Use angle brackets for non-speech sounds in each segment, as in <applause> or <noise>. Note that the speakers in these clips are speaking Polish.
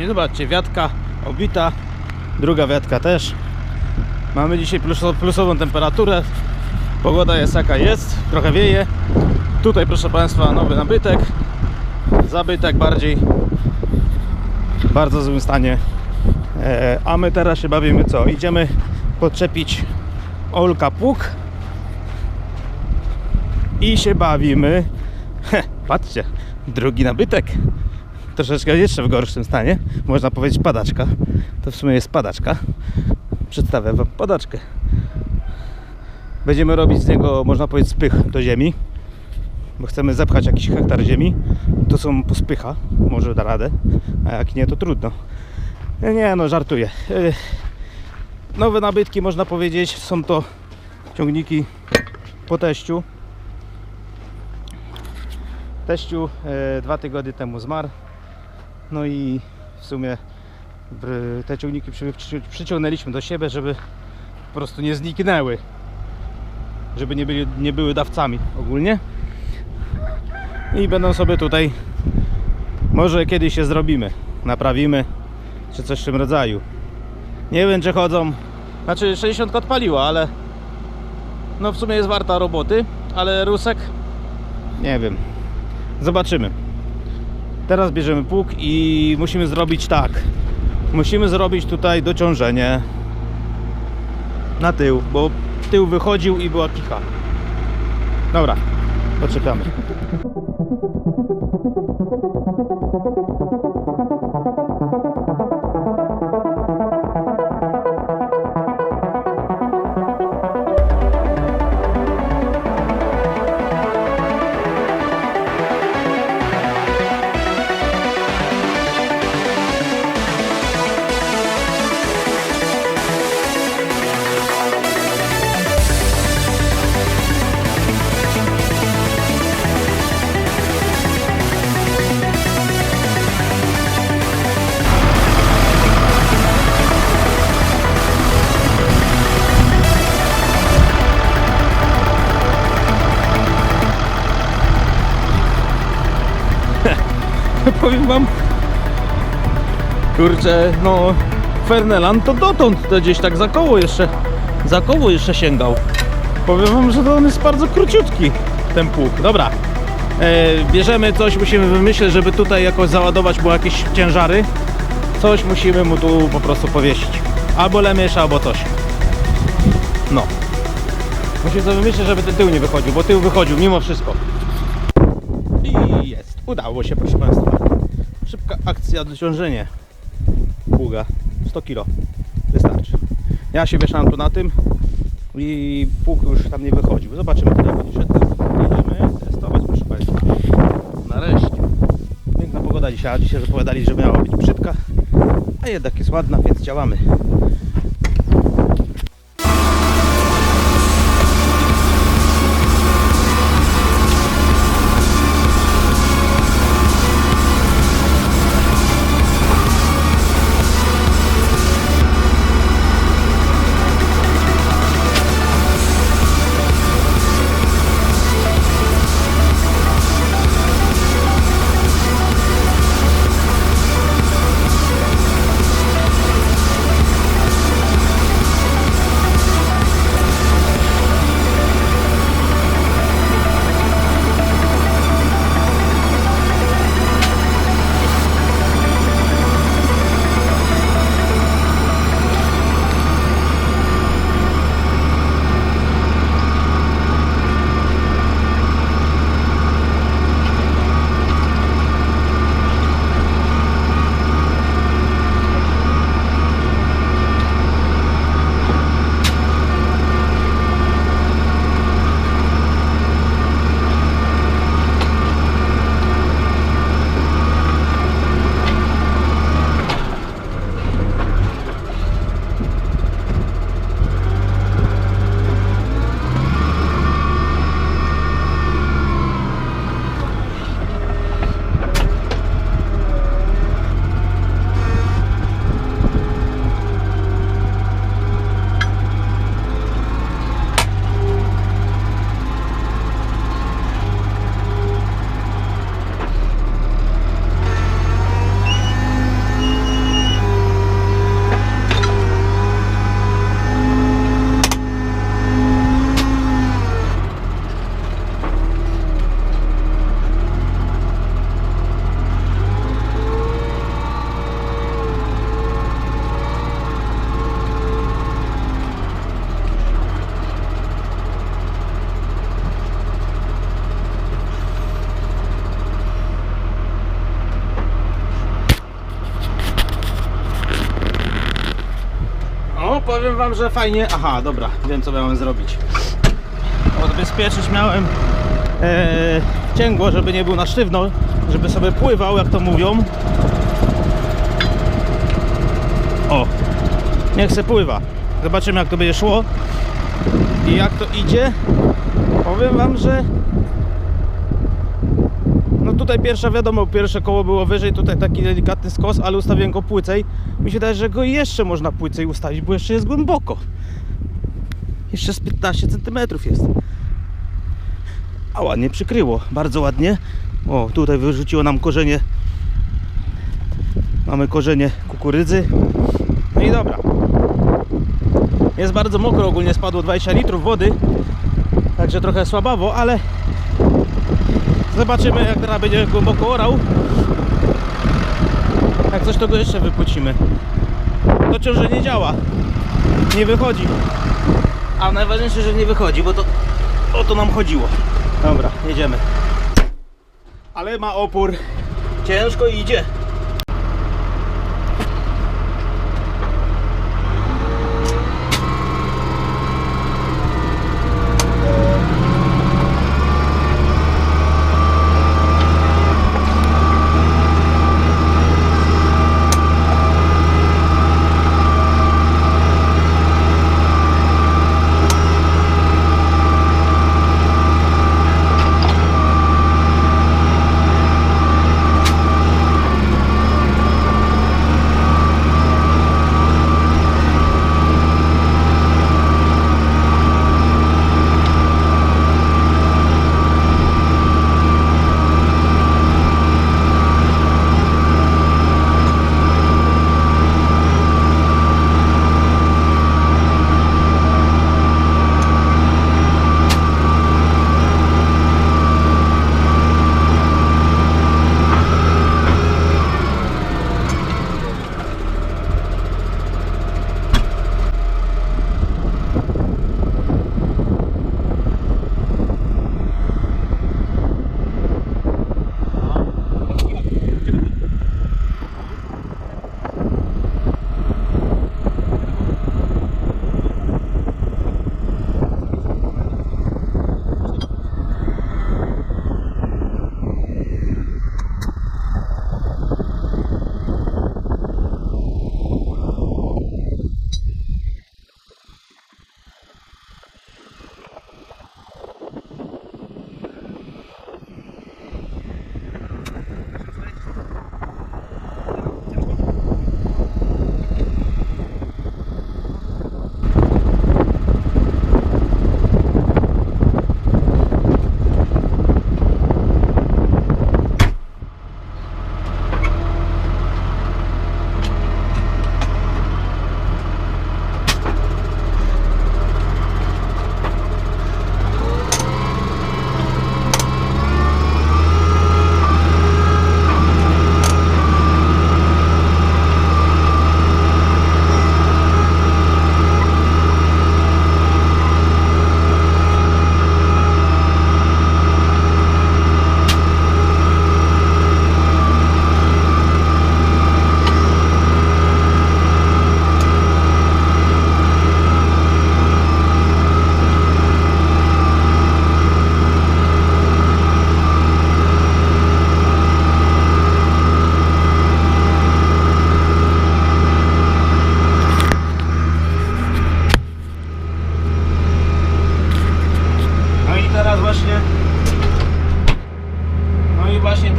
I zobaczcie, wiatka obita, druga wiatka też. Mamy dzisiaj pluso- plusową temperaturę. Pogoda jest jaka jest, trochę wieje. Tutaj proszę Państwa nowy nabytek. Zabytek bardziej w bardzo złym stanie. E, a my teraz się bawimy co? Idziemy podczepić Olka Pług i się bawimy. Heh, <laughs> patrzcie, drugi nabytek. Troszeczkę jeszcze w gorszym stanie. Można powiedzieć padaczka. To w sumie jest padaczka. Przedstawię Wam padaczkę. Będziemy robić z niego, można powiedzieć, spych do ziemi. Bo chcemy zepchać jakiś hektar ziemi. To są pospycha. Może da radę. A jak nie, to trudno. Nie, no żartuję. Yy, Nowe nabytki, można powiedzieć, są to ciągniki po teściu. Teściu e, dwa tygodnie temu zmarł. No i w sumie te ciągniki przy, przy, przyciągnęliśmy do siebie, żeby po prostu nie zniknęły. Żeby nie, byli, nie były dawcami ogólnie. I będą sobie tutaj, może kiedyś się zrobimy, naprawimy, czy coś w tym rodzaju. Nie wiem, czy chodzą. Znaczy 60 odpaliła, ale no w sumie jest warta roboty, ale rusek nie wiem. Zobaczymy. Teraz bierzemy pług i musimy zrobić tak. Musimy zrobić tutaj dociążenie na tył, bo tył wychodził i była kicha. Dobra, poczekamy. Kurczę, no Fernelan to dotąd to gdzieś tak za koło jeszcze, za koło jeszcze sięgał. Powiem wam, że to on jest bardzo króciutki, ten pług. Dobra, e, bierzemy coś, musimy wymyślić, żeby tutaj jakoś załadować mu jakieś ciężary. Coś musimy mu tu po prostu powiesić. Albo lemiesz, albo coś. No. Musimy sobie wymyślić, żeby ten tył nie wychodził, bo tył wychodził mimo wszystko. I jest. Udało się, proszę Państwa. Szybka akcja, dociążenie pługa. 100 kg. Wystarczy. Ja się wieszałem tu na tym i pług już tam nie wychodził. Zobaczymy, kiedy będzie szedł. Jedziemy testować, proszę Państwa. Nareszcie. Piękna pogoda dzisiaj, dzisiaj zapowiadali, że miała być brzydka, a jednak jest ładna, więc działamy. Że fajnie. Aha, dobra, wiem co miałem zrobić. Odbezpieczyć miałem e, cięgło, żeby nie był na sztywno, żeby sobie pływał, jak to mówią. O, niech se pływa. Zobaczymy jak to będzie szło i jak to idzie. Powiem wam, że tutaj pierwsza wiadomo, pierwsze koło było wyżej, tutaj taki delikatny skos, ale ustawiłem go płycej. Mi się wydaje, że go jeszcze można płycej ustawić, bo jeszcze jest głęboko. Jeszcze z 15 cm jest. A ładnie przykryło, bardzo ładnie. O, tutaj wyrzuciło nam korzenie. Mamy korzenie kukurydzy. No i dobra. Jest bardzo mokro, ogólnie spadło 20 litrów wody. Także trochę słabawo, ale zobaczymy jak teraz będzie głęboko orał. Jak coś to go jeszcze wypłcimy. To ciąże nie działa. Nie wychodzi. A najważniejsze, że nie wychodzi, bo to o to nam chodziło. Dobra, jedziemy. Ale ma opór. Ciężko idzie.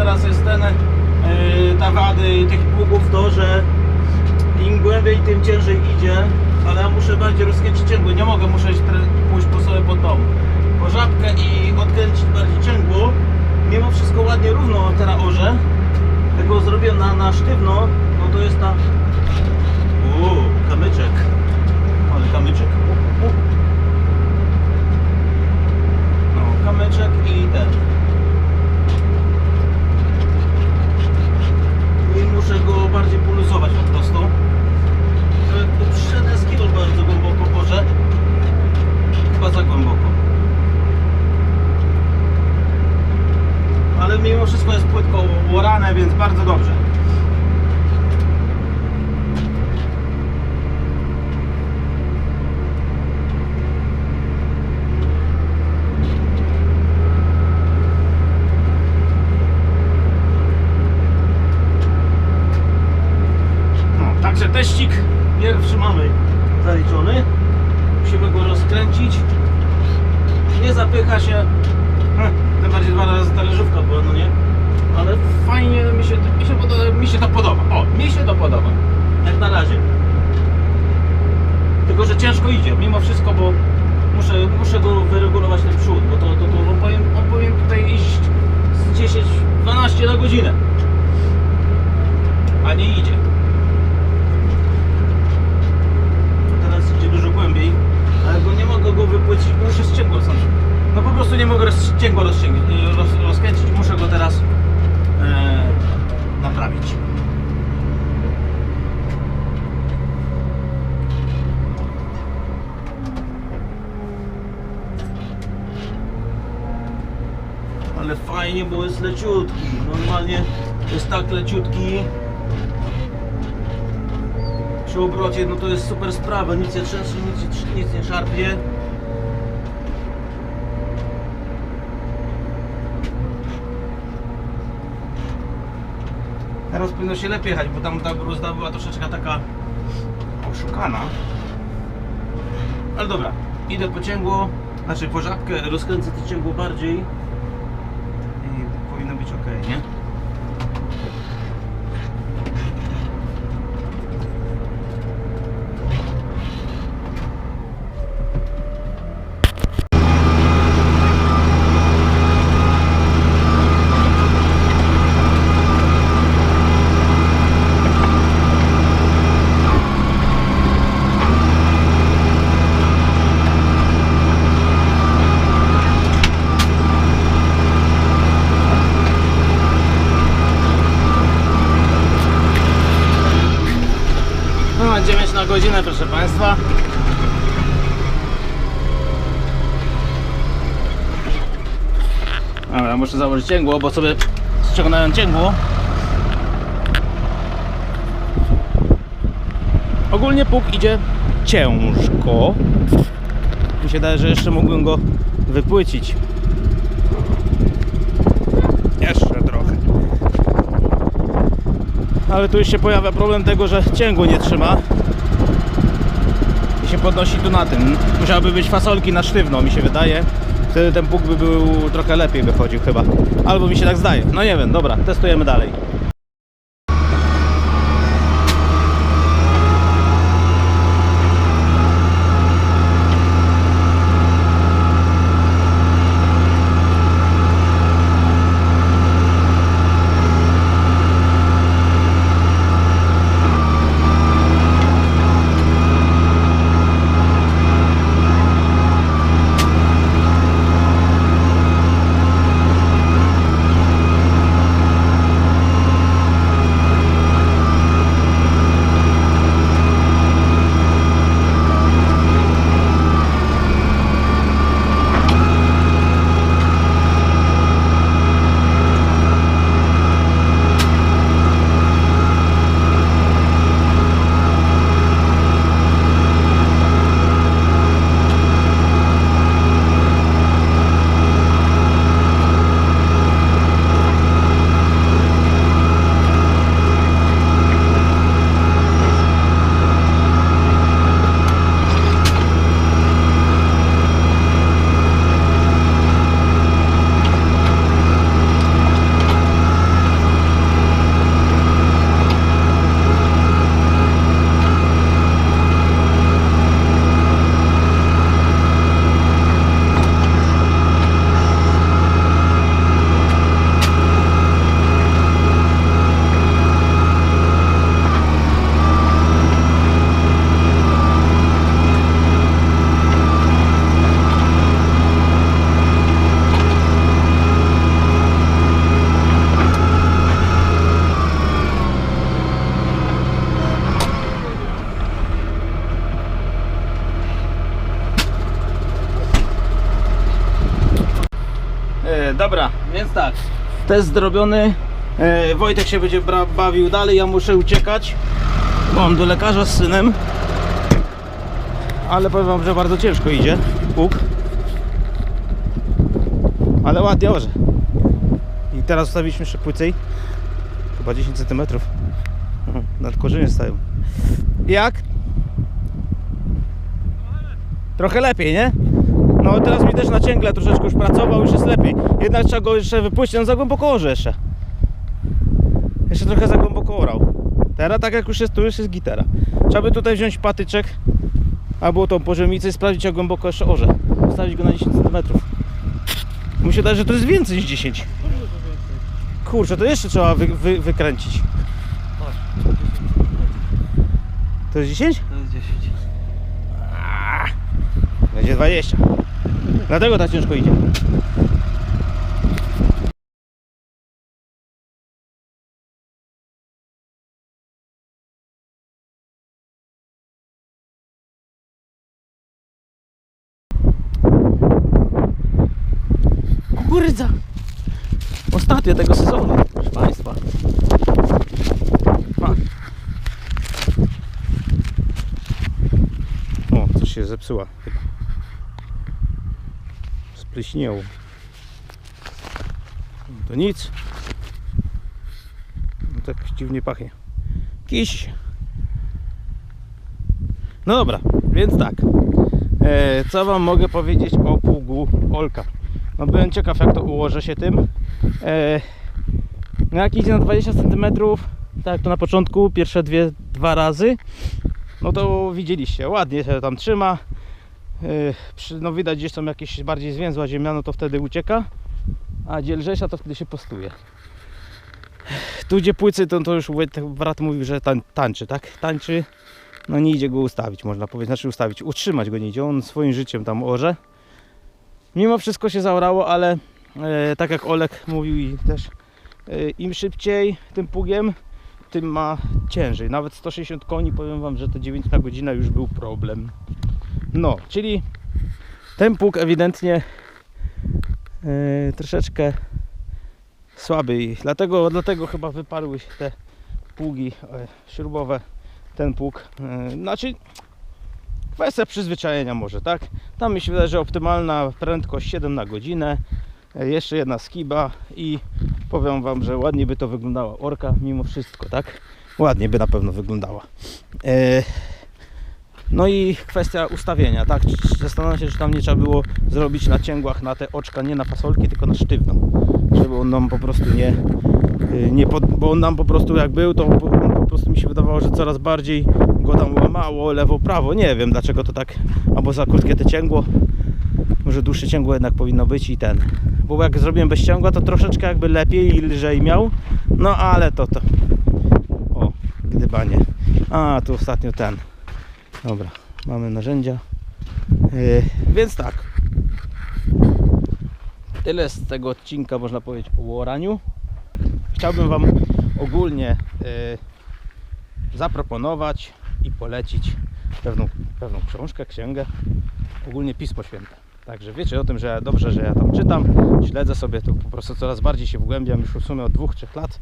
Teraz jest ten yy, ta wady tych pługów to, że im głębiej tym ciężej idzie ale ja muszę bardziej rozkręcić cięgło, nie mogę, muszę pójść po sobie pod tą po żabkę i odkręcić bardziej cięgło mimo wszystko ładnie równo teraz orze. Tego zrobię na, na sztywno no to jest ta Uuu, kamyczek. Ale kamyczek. U, u. No, kamyczek i ten. I muszę go bardziej poluzować po prostu. To przyszedł skill bardzo głęboko porze. Chyba za głęboko. Ale mimo wszystko jest płytko uorane, więc bardzo dobrze. teścik pierwszy mamy zaliczony. Musimy go rozkręcić. Nie zapycha się. Hm, Tym bardziej dwa razy talerzówka była, no nie? Ale fajnie mi się, mi się, podoba, mi się to podoba. O, mi się to podoba. Jak na razie. Tylko, że ciężko wszystko, bo muszę, muszę go wyregulować ten przód, bo to, to, to on, powinien, on powinien tutaj iść z 10-12 na godzinę. A nie idzie. Teraz idzie dużo głębiej, ale go nie mogę go wypłycić, bo już jest cięgło rozciągnąć. No po prostu nie mogę roz, cięgło rozciągnąć, roz, rozkręcić, muszę go teraz e, naprawić. Ale fajnie, bo jest leciutki. Normalnie jest tak leciutki. Przy obrocie, no to jest super sprawa. Nic nie trzęsie, nic, nic nie szarpie. Teraz powinno się lepiej jechać, bo tam ta bruzda była troszeczkę taka oszukana. Ale dobra, idę po cięgło, znaczy po żabkę, rozkręcę to cięgło bardziej i powinno być ok, nie? No, 9 na godzinę, proszę Państwa. Dobra, muszę założyć cięgło, bo sobie ściągnąłem cięgło. Ogólnie pług idzie ciężko. Mi się wydaje, że jeszcze mógłbym go wypłycić. Jeszcze trochę. Ale tu już się pojawia problem tego, że cięgło nie trzyma się podnosi tu na tym. Musiałyby być fasolki na sztywno, mi się wydaje. Wtedy ten pług by był trochę lepiej wychodził chyba. Albo mi się tak zdaje. No nie wiem, dobra, testujemy dalej. Test zrobiony. E, Wojtek się będzie bawił dalej, ja muszę uciekać. Mam do lekarza z synem. Ale powiem wam, że bardzo ciężko idzie. Puk. Ale ładnie orze. I teraz wstawiliśmy jeszcze płycej. Chyba 10 cm. Nad korzynie stają. Jak? Trochę lepiej, nie? No teraz mi też na cięgle troszeczkę już pracował, już jest lepiej. Jednak trzeba go jeszcze wypuścić, on za głęboko orze jeszcze. Jeszcze trochę za głęboko orał. Teraz tak jak już jest, tu już jest gitara. Trzeba by tutaj wziąć patyczek albo tą poziomicę i sprawdzić jak głęboko jeszcze orze. Ustawić go na 10 cm. Mi się wydaje, że to jest więcej niż 10. Kurczę, to jeszcze trzeba wy, wy, wykręcić. To jest 10? To jest 10. Będzie 20. Dlatego tak ciężko idzie. Kukurydza! Ostatnia tego sezonu, proszę Państwa. O, coś się zepsuła chyba. Spryśniało. To nic. No tak dziwnie pachnie. Kiś. No dobra, więc tak. E, co wam mogę powiedzieć o pługu Olka? No byłem ciekaw jak to ułoży się tym. E, no jak idzie na 20 cm, tak to na początku, pierwsze dwie, dwa razy, no to widzieliście, ładnie się tam trzyma. Przy- no widać gdzieś są jakieś bardziej zwięzła ziemia, no to wtedy ucieka, a gdzie lżejsza to wtedy się postuje. Tu gdzie płycy, to, to już brat mówił, że tań, tańczy, tak? Tańczy, no nie idzie go ustawić, można powiedzieć, znaczy ustawić, utrzymać go nie idzie, on swoim życiem tam orze. Mimo wszystko się zaorało, ale e, tak jak Olek mówił i też e, im szybciej tym pługiem, tym ma ciężej. Nawet 160 koni, powiem Wam, że te 9 na godzinę już był problem. No, czyli ten pług ewidentnie e, troszeczkę słaby i dlatego, dlatego chyba wyparły się te pługi e, śrubowe, ten pług. E, znaczy kwestia przyzwyczajenia może, tak? Tam mi się wydaje, że optymalna prędkość 7 na godzinę, jeszcze jedna skiba i powiem Wam, że ładnie by to wyglądała orka mimo wszystko, tak? Ładnie by na pewno wyglądała. E, no i kwestia ustawienia, tak? Zastanawiam się, czy tam nie trzeba było zrobić na cięgłach na te oczka, nie na fasolki, tylko na sztywno. Żeby on nam po prostu nie, y, nie pod, bo on nam po prostu jak był, to on po prostu mi się wydawało, że coraz bardziej go tam łamało lewo, prawo. Nie wiem dlaczego to tak, albo za krótkie te cięgło. Może dłuższe cięgło jednak powinno być i ten. Bo jak zrobiłem bez cięgła, to troszeczkę jakby lepiej i lżej miał. No ale to to. O, gdybanie. A, tu ostatnio ten. Dobra, mamy narzędzia. Yy, więc tak. Tyle z tego odcinka można powiedzieć o łoraniu. Chciałbym Wam ogólnie yy, zaproponować i polecić pewną, pewną książkę, księgę, ogólnie Pismo Święte. Także wiecie o tym, że dobrze, że ja tam czytam, śledzę sobie, to po prostu coraz bardziej się wgłębiam, już w sumie od dwóch, trzech lat.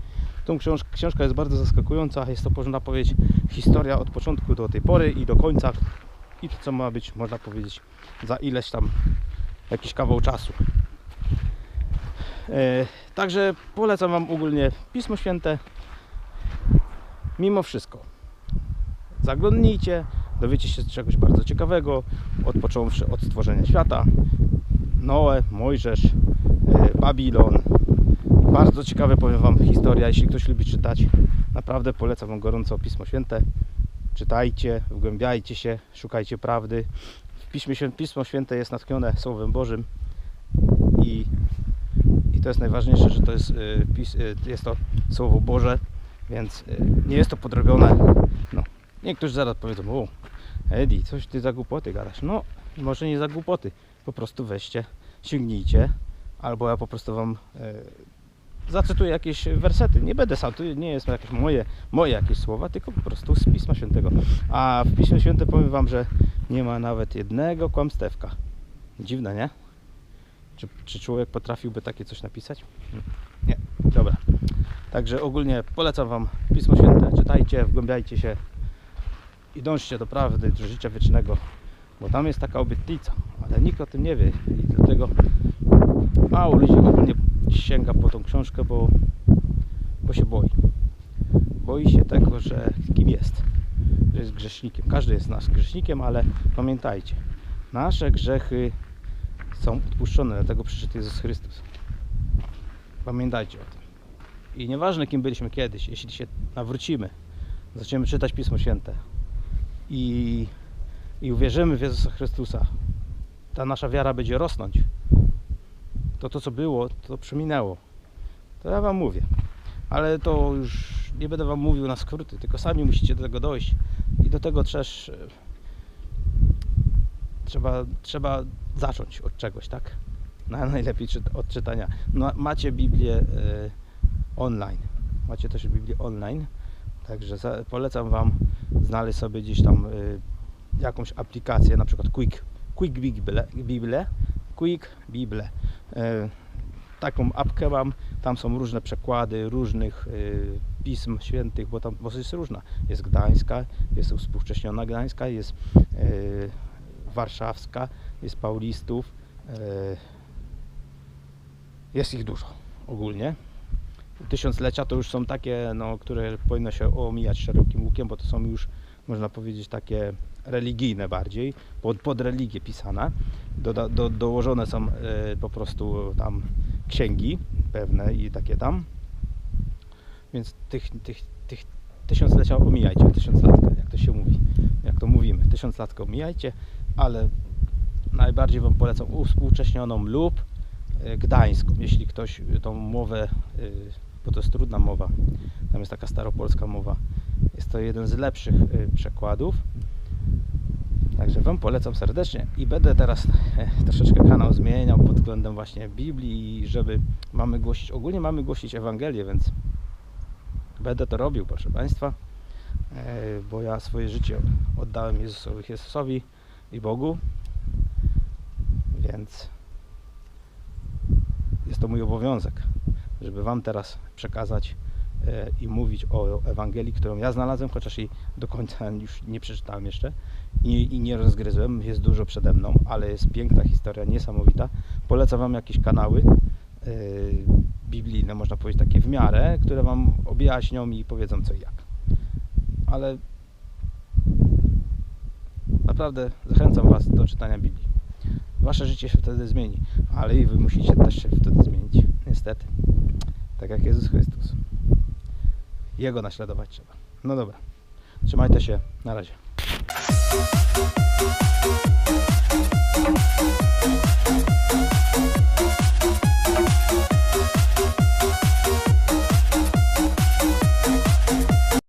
Tą książ- książka jest bardzo zaskakująca, jest to można powiedzieć historia od początku do tej pory i do końca i to co ma być, można powiedzieć, za ileś tam jakiś kawał czasu. E, także polecam Wam ogólnie Pismo Święte. Mimo wszystko. Zaglądnijcie, dowiecie się czegoś bardzo ciekawego, od począwszy od stworzenia świata. Noe, Mojżesz, e, Babilon. Bardzo ciekawe powiem Wam historia, jeśli ktoś lubi czytać. Naprawdę polecam Wam gorąco Pismo Święte. Czytajcie, wgłębiajcie się, szukajcie prawdy. W Piśmie Pismo Święte jest natchnione Słowem Bożym i, i to jest najważniejsze, że to jest, y, pis, y, jest to Słowo Boże, więc y, nie jest to podrobione. No. Niektórzy zaraz powiedzą, o Edi, coś ty za głupoty gadasz. No, może nie za głupoty, po prostu weźcie, sięgnijcie, albo ja po prostu Wam e, zacytuję jakieś wersety. Nie będę sam, to nie jest jakieś moje, moje jakieś słowa, tylko po prostu z Pisma Świętego. A w Piśmie Święte powiem Wam, że nie ma nawet jednego kłamstewka. Dziwne, nie? Czy, czy człowiek potrafiłby takie coś napisać? Hmm. Nie, dobra. Także ogólnie polecam Wam Pismo Święte, czytajcie, wgłębiajcie się i dążcie do prawdy, do życia wiecznego, bo tam jest taka obietnica, ale nikt o tym nie wie i dlatego mało ludzi ogólnie sięga po tą książkę, bo, bo się boi. Boi się tego, że kim jest. że jest grzesznikiem. Każdy jest nasz grzesznikiem, ale pamiętajcie, nasze grzechy są odpuszczone, dlatego przyszedł Jezus Chrystus. Pamiętajcie o tym. I nieważne kim byliśmy kiedyś, jeśli się nawrócimy, zaczniemy czytać Pismo Święte i, i uwierzymy w Jezusa Chrystusa, ta nasza wiara będzie rosnąć. To to co było, to przeminęło. To ja wam mówię. Ale to już nie będę wam mówił na skróty, tylko sami musicie do tego dojść. I do tego też e, trzeba, trzeba zacząć od czegoś, tak? Na, najlepiej czyt, od czytania. No, macie Biblię e, online. Macie też Biblię online. Także za, polecam wam znaleźć sobie gdzieś tam e, jakąś aplikację, na przykład Quick, Quick Bible Quick Bible. E, taką apkę mam, tam są różne przekłady różnych y, pism świętych, bo tam bo jest różna. Jest gdańska, jest uspółcześniona gdańska, jest y, warszawska, jest paulistów. Jest ich dużo ogólnie. Tysiąclecia to już są takie, no, które powinno się omijać szerokim łukiem, bo to są już, można powiedzieć, takie religijne bardziej, pod, pod religię pisane. Doda, do, dołożone są e, po prostu tam księgi pewne i takie tam. Więc tych, tych, tych tysiąclecia omijajcie, tysiąclatka, jak to się mówi, jak to mówimy, tysiąclatkę omijajcie, ale najbardziej Wam polecam uwspółcześnioną lub e, gdańską, jeśli ktoś tą mowę, e, bo to jest trudna mowa, tam jest taka staropolska mowa, jest to jeden z lepszych e, przekładów, Także Wam polecam serdecznie i będę teraz e, troszeczkę kanał zmieniał pod względem właśnie Biblii, żeby mamy głosić, ogólnie mamy głosić Ewangelię, więc będę to robił, proszę Państwa, e, bo ja swoje życie oddałem Jezusowi, Jezusowi i Bogu, więc jest to mój obowiązek, żeby Wam teraz przekazać i mówić o Ewangelii, którą ja znalazłem, chociaż jej do końca <laughs> już nie przeczytałem jeszcze i, i nie rozgryzłem, jest dużo przede mną, ale jest piękna historia, niesamowita. Polecam Wam jakieś kanały yy, biblijne, można powiedzieć takie w miarę, które Wam objaśnią i powiedzą co i jak. Ale naprawdę zachęcam Was do czytania Biblii. Wasze życie się wtedy zmieni, ale i Wy musicie też się wtedy zmienić, niestety. Tak jak Jezus Chrystus jego naśladować trzeba. No dobra, trzymajcie się, na razie.